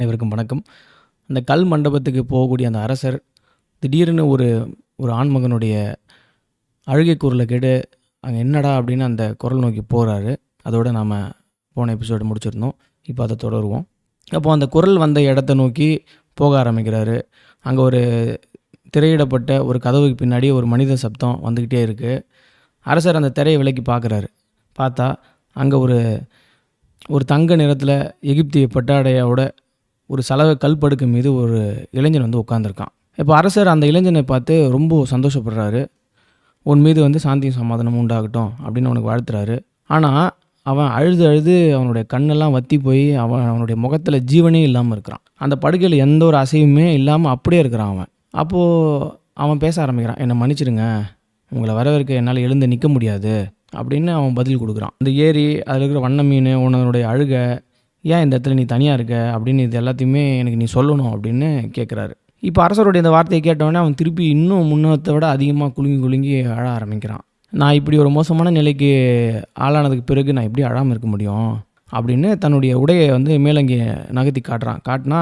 அனைவருக்கும் வணக்கம். அந்த கல் மண்டபத்துக்கு போகக்கூடிய அந்த அரசர் திடீர்னு ஒரு ஒரு ஆண்மகனுடைய அழுகை குரலை கேட்டு அங்கே என்னடா? அப்படின்னு அந்த குரல் நோக்கி போகிறாரு அதோடு நாம் போன எபிசோடு முடிச்சிருந்தோம். இப்போ அதை தொடருவோம். அப்போது அந்த குரல் வந்த இடத்த நோக்கி போக ஆரம்பிக்கிறாரு. அங்கே ஒரு திரையிடப்பட்ட ஒரு கதவுக்கு பின்னாடி ஒரு மனித சப்தம் வந்துக்கிட்டே இருக்குது அரசர் அந்த திரையை விலக்கி பார்க்குறாரு. பார்த்தா அங்கே ஒரு ஒரு தங்க நிறத்தில் எகிப்திய பட்டாடையோட ஒரு சலவை கல்படுக்கு மீது ஒரு இளைஞன் வந்து உட்காந்துருக்கான் இப்போ அரசர் அந்த இளைஞனை பார்த்து ரொம்ப சந்தோஷப்படுறாரு. உன் மீது வந்து சாந்தியும் சமாதானமும் உண்டாகட்டும் அப்படின்னு அவனுக்கு வாழ்த்துறாரு. ஆனால் அவன் அழுது அழுது அவனுடைய கண்ணெல்லாம் வத்தி போய் அவன் அவனுடைய முகத்தில் ஜீவனே இல்லாமல் இருக்கிறான். அந்த படுக்கையில் எந்த ஒரு அசைவுமே இல்லாமல் அப்படியே இருக்கிறான் அவன். அப்போது அவன் பேச ஆரம்பிக்கிறான் என்னை மன்னிச்சிடுங்க. உங்களை வரவேற்க என்னால் எழுந்து நிற்க முடியாது. அப்படின்னு அவன் பதில் கொடுக்குறான். அந்த ஏரி அதில் இருக்கிற வண்ண மீன் உன்னனுடைய அழுகை ஏன் இந்த இடத்துல நீ தனியாக இருக்க? அப்படின்னு இது எல்லாத்தையுமே எனக்கு நீ சொல்லணும் அப்படின்னு கேட்குறாரு இப்போ அரசருடைய இந்த வார்த்தையை கேட்டவொடனே அவன் திருப்பி இன்னும் முன்னத்தை விட அதிகமாக குலுங்கி குலுங்கி அழ ஆரம்பிக்கிறான். நான் இப்படி ஒரு மோசமான நிலைக்கு ஆளானதுக்கு பிறகு நான் எப்படி அழாமல் இருக்க முடியும்? அப்படின்னு தன்னுடைய உடையை வந்து மேலங்கி நகர்த்தி காட்டுறான். காட்டினா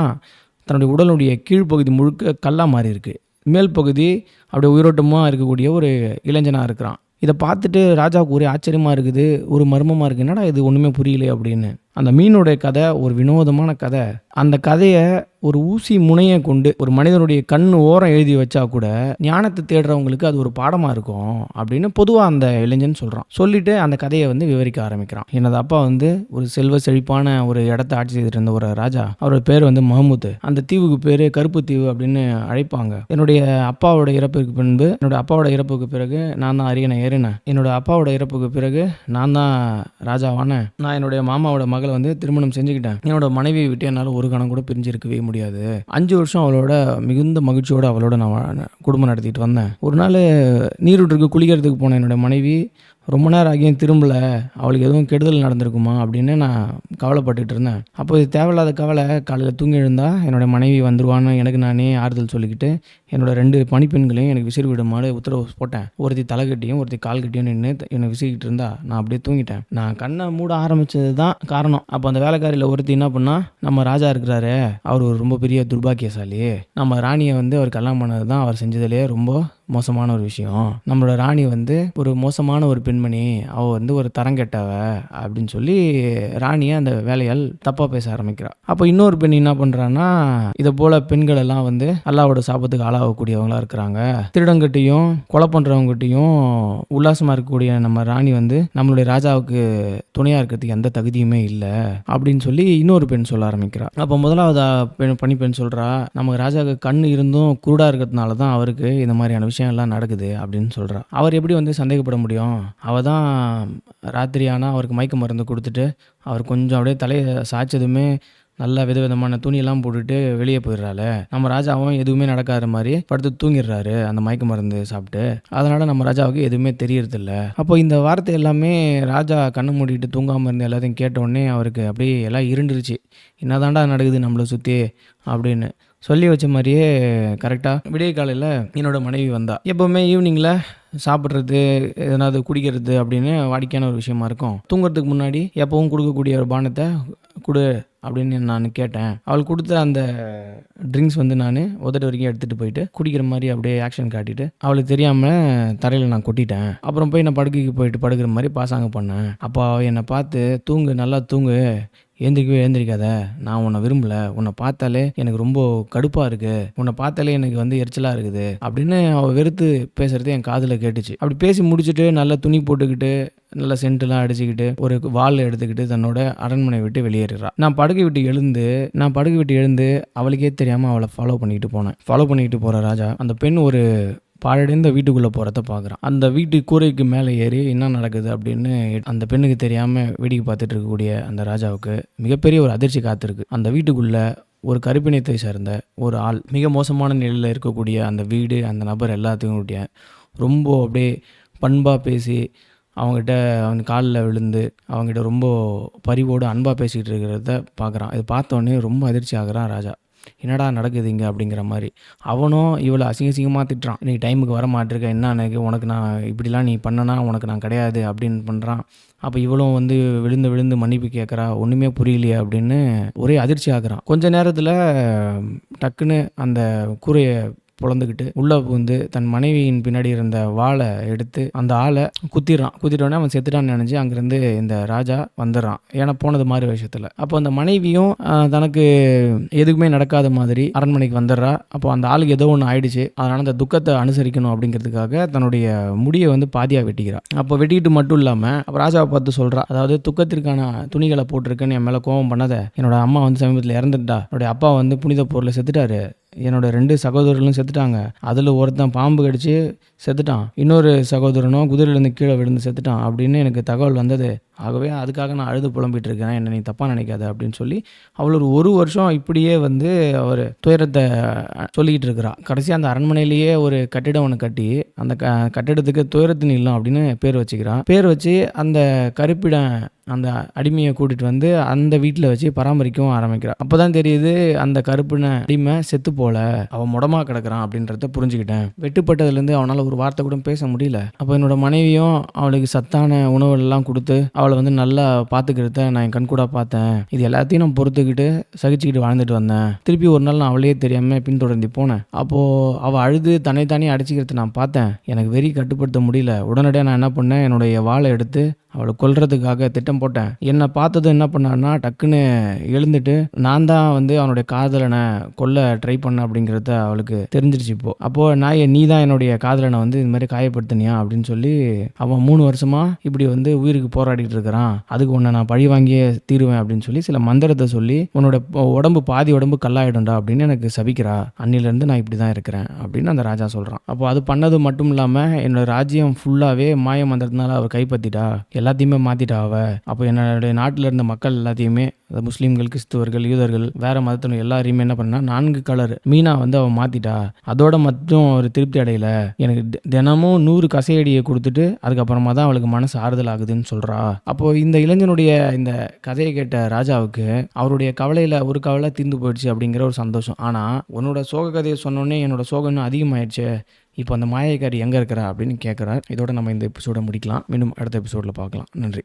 தன்னுடைய உடலுடைய கீழ்ப்பகுதி முழுக்க கல்லாக மாறி இருக்குது மேல் பகுதி அப்படியே உயிரோட்டமாக இருக்கக்கூடிய ஒரு இளைஞனாக இருக்கிறான். இதை பார்த்துட்டு ராஜாவுக்கு ஒரே ஆச்சரியமாக இருக்குது ஒரு மர்மமாக இருக்குது என்னடா இது? ஒன்றுமே புரியல அப்படின்னு. அந்த மீனுடைய கதை ஒரு வினோதமான கதை. அந்த கதையை ஒரு ஊசி முனையை கொண்டு ஒரு மனிதனுடைய கண் ஓரம் எழுதி வச்சா கூட ஞானத்தை தேடுறவங்களுக்கு அது ஒரு பாடமாக இருக்கும் அப்படின்னு பொதுவாக அந்த இளைஞன் சொல்கிறான் சொல்லிட்டு அந்த கதையை வந்து விவரிக்க ஆரம்பிக்கிறான். எனது அப்பா வந்து ஒரு செல்வ செழிப்பான ஒரு இடத்த ஆட்சி செய்துட்டு இருந்த ஒரு ராஜா. அவரோட பேர் வந்து மஹமூத். அந்த தீவுக்கு பேர் கருப்பு தீவு அப்படின்னு அழைப்பாங்க. என்னுடைய அப்பாவோட இறப்புக்கு பின்பு என்னோட அப்பாவோட இறப்புக்கு பிறகு நான் தான் அரியணை ஏறினேன். என்னோட அப்பாவோட இறப்புக்கு பிறகு நான் தான் ராஜாவானேன். நான் என்னுடைய மாமாவோட மகளை வந்து திருமணம் செஞ்சுக்கிட்டேன். என்னோட மனைவியை விட்டு என்னால் ஒரு கணம் கூட பிரிஞ்சிருக்கவே முடியாது. அஞ்சு வருஷம் அவளோட மிகுந்த மகிழ்ச்சியோட அவளோட நான் குடும்பம் நடத்திட்டு வந்தேன். ஒரு நாள் நீரூற்றுக்கு குளிக்கிறதுக்கு போன என்னோட மனைவி ரொம்ப நேரம் ஆகியும் திரும்பல அவளுக்கு எதுவும் கெடுதல் நடந்திருக்குமா அப்படின்னு நான் கவலைப்பட்டுட்டு இருந்தேன். அப்போ இது தேவையில்லாத கவலை காலையில் தூங்கி எழுந்தால் என்னோட மனைவி வந்துருவான்னு எனக்கு நானே ஆறுதல் சொல்லிக்கிட்டு என்னோடய ரெண்டு பணிப்பெண்களையும் எனக்கு விசிறி விடுமாறு உத்தரவு போட்டேன். ஒருத்தி தலை கட்டியும் ஒருத்தி கால் கட்டியும் நின்று என்னை விசிறிக்கிட்டு இருந்தா நான் அப்படியே தூங்கிட்டேன். நான் கண்ணை மூட ஆரம்பித்தது தான் காரணம். அப்போ அந்த வேலைக்காரியில் ஒருத்தி என்ன பண்ணா நம்ம ராஜா இருக்கிறாரு அவர் ஒரு ரொம்ப பெரிய துர்பாக்கியசாலி. நம்ம ராணியை வந்து அவர் கல்யாணம் பண்ணது தான் அவர் செஞ்சதுலேயே ரொம்ப மோசமான ஒரு விஷயம். நம்மளோட ராணி வந்து ஒரு மோசமான ஒரு பெண்மணி. அவ வந்து ஒரு தரங்கெட்டவ அப்படின்னு சொல்லி ராணியை அந்த வேலையால் தப்பாக பேச ஆரம்பிக்கிறாள் அப்போ இன்னொரு பெண் என்ன பண்ணுறான்னா இதை போல் பெண்கள் எல்லாம் வந்து அல்லாவோட சாபத்துக்கு ஆளாகக்கூடியவங்களா இருக்கிறாங்க. திருடங்கிட்டையும் கொலை பண்ணுறவங்ககிட்டையும் உல்லாசமாக இருக்கக்கூடிய நம்ம ராணி வந்து நம்மளுடைய ராஜாவுக்கு துணையாக இருக்கிறதுக்கு எந்த தகுதியுமே இல்லை அப்படின்னு சொல்லி இன்னொரு பெண் சொல்ல ஆரம்பிக்கிறாள் அப்போ முதலாவது பெண் பணி பெண் சொல்கிறா நமக்கு ராஜாவுக்கு கண் இருந்தும் குருடாக இருக்கிறதுனால தான் அவருக்கு இந்த மாதிரியான விஷயம் எல்லாம் நடக்குது அப்படின்னு சொல்கிறா அவர் எப்படி வந்து சந்தேகப்பட முடியும்? அவள் தான் ராத்திரி ஆனால் அவருக்கு மயக்க மருந்து கொடுத்துட்டு அவர் கொஞ்சம் அப்படியே தலையை சாய்ச்சதுமே நல்ல விதவிதமான துணியெல்லாம் போட்டுட்டு வெளியே போயிடுறாள். நம்ம ராஜாவும் எதுவுமே நடக்காத மாதிரி படுத்து தூங்கிடுறாரு அந்த மயக்க மருந்து சாப்பிட்டு. அதனால் நம்ம ராஜாவுக்கு எதுவுமே தெரியறதில்ல. அப்போ இந்த வார்த்தை எல்லாமே ராஜா கண்ணு மூடிட்டு தூங்காமல் இருந்து எல்லாத்தையும் கேட்டோடனே அவருக்கு அப்படியே எல்லாம் இருண்டுருச்சு. என்னதாண்டா நடக்குது நம்மளை சுற்றி அப்படின்னு. சொல்லி வச்ச மாதிரியே கரெக்டாக விடிய காலையில் என்னோட மனைவி வந்தா. எப்போவுமே ஈவினிங்கில் சாப்பிட்றது எதனாவது குடிக்கிறது அப்படின்னு வாடிக்கையான ஒரு விஷயமா இருக்கும். தூங்குறதுக்கு முன்னாடி எப்பவும் கொடுக்கக்கூடிய ஒரு பானத்தை கொடு அப்படின்னு நான் கேட்டேன். அவள் கொடுத்த அந்த ட்ரிங்க்ஸ் வந்து நான் உதட்டு வரைக்கும் எடுத்துகிட்டு போயிட்டு குடிக்கிற மாதிரி அப்படியே ஆக்ஷன் காட்டிட்டு அவளுக்கு தெரியாமல் தரையில் நான் கொட்டிட்டேன். அப்புறம் போய் நான் படுக்கைக்கு போயிட்டு படுக்கிற மாதிரி பாசாங்க பண்ணேன். அப்போ அவள் என்னை பார்த்து தூங்கு நல்லா தூங்கு. ஏந்திரிக்கவே ஏந்திரிக்காத. நான் உன்னை விரும்பல. உன்னை பார்த்தாலே எனக்கு ரொம்ப கடுப்பாக இருக்கு. உன்னை பார்த்தாலே எனக்கு வந்து எரிச்சலாக இருக்குது. அப்படின்னு அவள் வெறுத்து பேசுறது என் காதில் கேட்டுச்சு. அப்படி பேசி முடிச்சுட்டு நல்லா துணி போட்டுக்கிட்டு நல்லா சென்ட்டுலாம் அடிச்சுக்கிட்டு ஒரு வால் எடுத்துக்கிட்டு தன்னோட அரண்மனை விட்டு வெளியேறுறா. நான் படுக்கை விட்டு எழுந்து நான் படுக்கை விட்டு எழுந்து அவளுக்கே தெரியாமல் அவளை ஃபாலோ பண்ணிக்கிட்டு போனேன். ஃபாலோ பண்ணிக்கிட்டு போகிற ராஜா அந்த பெண் ஒரு பாழடைந்த வீட்டுக்குள்ளே போகிறத பார்க்குறான். அந்த வீட்டு கூரைக்கு மேலே ஏறி என்ன நடக்குது அப்படின்னு அந்த பெண்ணுக்கு தெரியாமல் வேடிக்கை பார்த்துட்டு இருக்கக்கூடிய அந்த ராஜாவுக்கு மிகப்பெரிய ஒரு அதிர்ச்சி காத்திருக்கு. அந்த வீட்டுக்குள்ளே ஒரு கருப்பினத்தை சேர்ந்த ஒரு ஆள் மிக மோசமான நிலையில் இருக்கக்கூடிய அந்த வீடு அந்த நபர் எல்லாத்தையும் ரொம்ப அப்படியே பண்பாக பேசி அவங்ககிட்ட அவன் காலில் விழுந்து அவங்ககிட்ட ரொம்ப பரிவோடு அன்பாக பேசிகிட்டு இருக்கிறத பார்க்குறான். இது பார்த்தோன்னே ரொம்ப அதிர்ச்சி ஆகிறான் ராஜா. என்னடா நடக்குது இங்கே அப்படிங்கிற மாதிரி. அவனும் இவ்வளோ அசிங்க அசிங்கமாக திட்டுறான். நீ டைமுக்கு வர மாட்டிருக்க. என்ன எனக்கு உனக்கு நான் இப்படிலாம் நீ பண்ணனா உனக்கு நான் கிடையாது அப்படின்னு பண்ணுறான் அப்போ இவளும் வந்து விழுந்து விழுந்து மன்னிப்பு கேட்குறா ஒன்றுமே புரியலையே அப்படின்னு ஒரே அதிர்ச்சி ஆகுறான். கொஞ்ச நேரத்தில் டக்குன்னு அந்த கூரையை புலந்துக்கிட்டு உள்ளே புகுந்து தன் மனைவியின் பின்னாடி இருந்த வாளை எடுத்து அந்த ஆளை குத்திடுறான். குத்திட்டோடனே அவன் செத்துட்டான்னு நினச்சி அங்கேருந்து இந்த ராஜா வந்துடுறான். ஏன்னா போனது மாதிரி விஷயத்தில் அப்போ அந்த மனைவியும் தனக்கு எதுக்குமே நடக்காத மாதிரி அரண்மனைக்கு வந்துடுறா. அப்போ அந்த ஆளுக்கு ஏதோ ஒன்று ஆயிடுச்சு. அதனால் அந்த துக்கத்தை அனுசரிக்கணும் அப்படிங்கிறதுக்காக தன்னுடைய முடியை வந்து பாதியாக வெட்டிக்கிறான் அப்போ வெட்டிக்கிட்டு மட்டும் இல்லாமல் அப்போ ராஜாவை பார்த்து சொல்கிறா அதாவது துக்கத்திற்கான துணிகளை போட்டிருக்கேன்னு என் மேலே கோபம் பண்ணாத. என்னோட அம்மா வந்து சமீபத்தில் இறந்துட்டா. என்னுடைய அப்பா வந்து புனித பொருளை செத்துட்டாரு. என்னோட ரெண்டு சகோதரர்களும் செத்துட்டாங்க. அதில் ஒருத்தன் பாம்பு கடிச்சு செத்துட்டான். இன்னொரு சகோதரனும் குதிரையிலேருந்து கீழே விழுந்து செத்துட்டான் அப்படின்னு எனக்கு தகவல் வந்தது. ஆகவே அதுக்காக நான் அழுது புலம்பிகிட்டு இருக்கேன் என்னை நீ தப்பாக நினைக்காத அப்படின்னு சொல்லி அவள் ஒரு ஒரு வருஷம் இப்படியே வந்து அவர் துயரத்தை சொல்லிக்கிட்டு இருக்கிறா. கடைசி அந்த அரண்மனையிலேயே ஒரு கட்டிடம் ஒன்று கட்டி அந்த க கட்டிடத்துக்கு துயரத்தின் இல்லம் அப்படின்னு பேர் வச்சுக்கிறான் பேர் வச்சு அந்த கருப்பிடம் அந்த அடிமையை கூட்டிகிட்டு வந்து அந்த வீட்டில் வச்சு பராமரிக்கவும் ஆரம்பிக்கிறான் அப்போ தான் தெரியுது அந்த கருப்பின அடிமை செத்து போல அவன் முடமாக கிடக்குறான் அப்படின்றத புரிஞ்சுக்கிட்டேன். வெட்டுப்பட்டதுலேருந்து அவனால் ஒரு வார்த்தை கூட பேச முடியல. அப்போ என்னோட மனைவியும் அவளுக்கு சத்தான உணவுகள்லாம் கொடுத்து அவள் அவளை வந்து நல்லா பார்த்துக்கிறத நான் என் கண்கூடா பார்த்தேன். இது எல்லாத்தையும் நான் பொறுத்துக்கிட்டு சகிச்சுக்கிட்டு வாழ்ந்துட்டு வந்தேன். திருப்பி ஒரு நாள் நான் அவளையே தெரியாமல் பின்தொடர்ந்து போனேன். அப்போது அவள் அழுது தன்னைத்தானே அடிச்சுக்கிறத நான் பார்த்தேன். எனக்கு வெறி கட்டுப்படுத்த முடியல. உடனடியாக நான் என்ன பண்ணேன்? என்னுடைய வாழை எடுத்து அவளை கொல்றதுக்காக திட்டம் போட்டேன். என்னை பார்த்ததும் என்ன பண்ணான்னா டக்குன்னு எழுந்துட்டு நான் தான் வந்து அவனுடைய காதலனை கொல்ல ட்ரை பண்ண அப்படிங்கிறத அவளுக்கு தெரிஞ்சிருச்சு இப்போ. அப்போது நான் நீ தான் என்னுடைய காதலனை வந்து இது மாதிரி காயப்படுத்தினியா? அப்படின்னு சொல்லி அவன் மூணு வருஷமா இப்படி வந்து உயிருக்கு போராடிட்டு இருக்கிறான். அதுக்கு உன்னை நான் பழி வாங்கியே தீருவேன் அப்படின்னு சொல்லி சில மந்திரத்தை சொல்லி உன்னோட உடம்பு பாதி உடம்பு கல்லாயிடும்டா அப்படின்னு எனக்கு சபிக்கிறா. அன்னிலேருந்து நான் இப்படி தான் இருக்கிறேன் அப்படின்னு அந்த ராஜா சொல்கிறான் அப்போ அது பண்ணது மட்டும் இல்லாமல் என்னோட ராஜ்யம் ஃபுல்லாகவே மாய மந்திரத்தினால அவர் கைப்பற்றிட்டா எல்லாத்தையுமே மாற்றிட்டா அவ. அப்போ என்னுடைய நாட்டில் இருந்த மக்கள் எல்லாத்தையுமே அதாவது முஸ்லீம்கள் கிறிஸ்துவர்கள் யூதர்கள் வேற மதத்தினர் எல்லாரையுமே என்ன பண்ணா நான்கு கலர் மீனா வந்து அவன் மாத்திட்டா. அதோட மட்டும் ஒரு திருப்தி அடையல. எனக்கு தி- தினமும் நூறு கசையடியை கொடுத்துட்டு அதுக்கப்புறமா தான் அவளுக்கு மனசு ஆறுதல் ஆகுதுன்னு சொல்றா. அப்போ இந்த இளைஞனுடைய இந்த கதையை கேட்ட ராஜாவுக்கு அவருடைய கவலையில ஒரு கவலை தீர்ந்து போயிடுச்சு அப்படிங்கிற ஒரு சந்தோஷம். ஆனா உன்னோட சோக கதையை சொன்னோடனே என்னோட சோகம் இன்னும் அதிகமாயிடுச்சு. இப்போ அந்த மாயக்காரி எங்கே இருக்கிறா அப்படின்னு கேட்குறாரு இதோட நம்ம இந்த எபிசோட முடிக்கலாம். மீண்டும் அடுத்த எபிசோடில் பார்க்கலாம். நன்றி.